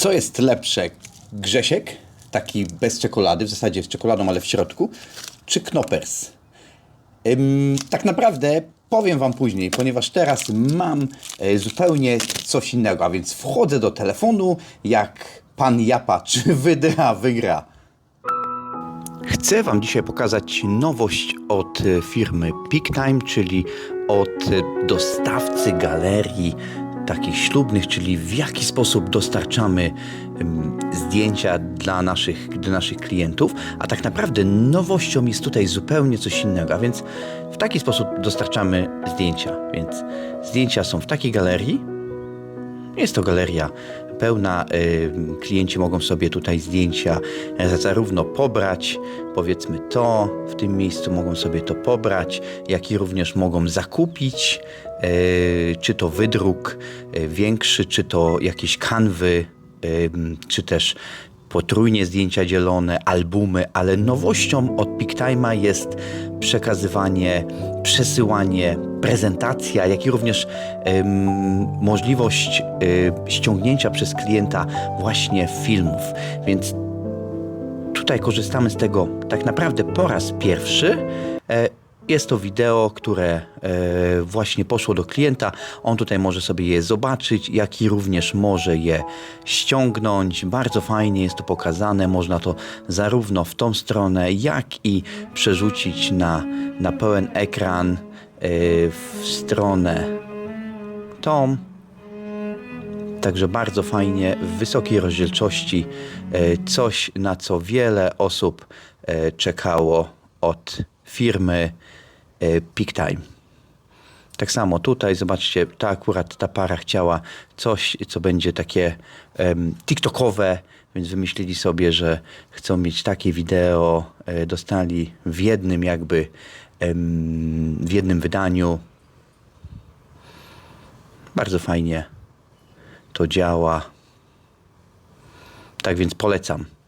Co jest lepsze? Grzesiek, taki bez czekolady, w zasadzie z czekoladą, ale w środku, czy Knoppers? Ym, tak naprawdę powiem Wam później, ponieważ teraz mam e, zupełnie coś innego, a więc wchodzę do telefonu, jak pan Japa, czy wygra, wygra. Chcę Wam dzisiaj pokazać nowość od e, firmy PeakTime, czyli od e, dostawcy galerii takich ślubnych, czyli w jaki sposób dostarczamy zdjęcia dla naszych, dla naszych klientów, a tak naprawdę nowością jest tutaj zupełnie coś innego, a więc w taki sposób dostarczamy zdjęcia, więc zdjęcia są w takiej galerii, jest to galeria pełna. y, Klienci mogą sobie tutaj zdjęcia e, zarówno pobrać, powiedzmy to, w tym miejscu mogą sobie to pobrać, jak i również mogą zakupić, e, czy to wydruk e, większy, czy to jakieś kanwy, czy też potrójnie zdjęcia dzielone, albumy, ale nowością od PicTime'a jest przekazywanie, przesyłanie, prezentacja, jak i również em, możliwość e, ściągnięcia przez klienta właśnie filmów. Więc tutaj korzystamy z tego tak naprawdę po raz pierwszy. Jest to wideo, które e, właśnie poszło do klienta. On tutaj może sobie je zobaczyć, jak i również może je ściągnąć. Bardzo fajnie jest to pokazane. Można to zarówno w tą stronę, jak i przerzucić na, na pełen ekran e, w stronę tą. Także bardzo fajnie, w wysokiej rozdzielczości, e, coś na co wiele osób czekało od firmy e, PeakTime. Tak samo tutaj, zobaczcie, ta akurat ta para chciała coś, co będzie takie em, TikTokowe, więc wymyślili sobie, że chcą mieć takie wideo, e, dostali w jednym jakby, em, w jednym wydaniu. Bardzo fajnie to działa. Tak więc polecam.